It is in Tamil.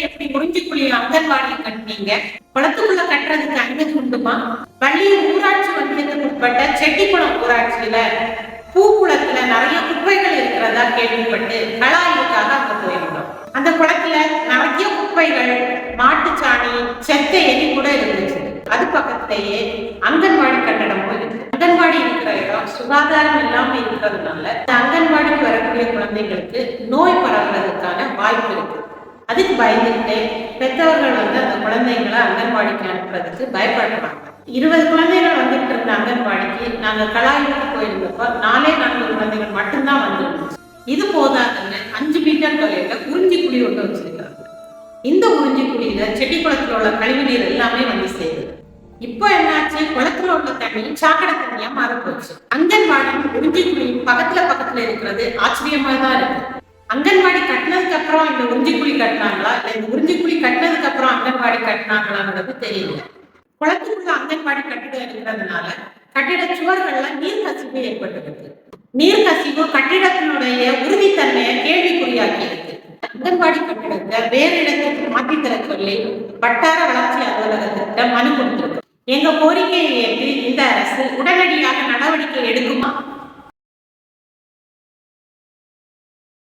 எப்படி குறிஞ்சிக்குழி அங்கன்வாடி கட்டினீங்க? குளத்துக்குள்ள கட்டுறதுக்கு அனுமதி உண்டுமா? பள்ளி ஊராட்சி ஒன்றியத்துக்கு உட்பட்ட செட்டிக்குளம் ஊராட்சியில பூக்குளத்துல நிறைய குப்பைகள் இருக்கிறதா கேள்விப்பட்டு கலாய்வுக்காக அங்க போயிருந்தோம். அந்த குளத்துல நிறைய குப்பைகள் மாட்டுச்சாணி செத்த எலி கூட இருந்துச்சு. அது பக்கத்திலேயே அங்கன்வாடி கட்டடம் போயிருக்கு. அங்கன்வாடி இருக்கிற இடம் சுகாதாரம் இல்லாம இருக்கிறதுனால இந்த அங்கன்வாடிக்கு வரக்கூடிய குழந்தைங்களுக்கு நோய் பரவுறதுக்கான வாய்ப்பு இருக்கு. அதுக்கு பயந்துகிட்டே பெற்றவர்கள் வந்து அந்த குழந்தைங்களை அங்கன்வாடிக்கு அனுப்புறதுக்கு பயப்படுறாங்க. இருபது குழந்தைகள் வந்துட்டு இருந்த அங்கன்வாடிக்கு நாங்க கலாய்வுக்கு போயிருந்தப்போ நாலே நான்கு குழந்தைகள் மட்டும்தான் வந்துருந்துச்சு இது போதாதுன்னு அஞ்சு மீட்டர் தொலைவில் குறிஞ்சி குழி ஒன்று வச்சிருக்காங்க. இந்த குறிஞ்சி குழியில செடி குளத்துல உள்ள கழிவுநீர் எல்லாமே வந்து சேருது. இப்போ என்னாச்சு? குளத்துல உள்ள தண்ணி சாக்கடை தண்ணியா மாற போச்சு அங்கன்வாடி குறிஞ்சி குழியும் பக்கத்துல பக்கத்துல இருக்கிறது ஆச்சரியமா தான் இருக்கு. அங்கன்வாடி அப்புறம் இந்த உறிஞ்சிக்குழி கட்டினாங்களா? இல்லை இந்த உறிஞ்சிக்குழி கட்டினதுக்கு அப்புறம் அங்கன்வாடி கட்டினாங்களாங்கிறது தெரியல. குளத்துக்குள்ள அங்கன்வாடி கட்டிடம் இருக்கிறதுனால கட்டிட சுவர்கள்ல நீர் கசிவு ஏற்பட்டிருக்கு. நீர் கசிவு கட்டிடத்தினுடைய உறுதித்தன்மையை கேள்விக்குறியாக்கி இருக்கு அங்கன்வாடி கட்டிடத்தை வேறு இடத்துக்கு மாற்றி தர சொல்லி வட்டார வளர்ச்சி அலுவலகத்திட்ட மனு கொடுத்திருக்கு. எங்க கோரிக்கையை ஏற்று இந்த அரசு உடனடியாக நடவடிக்கை எடுக்குமா?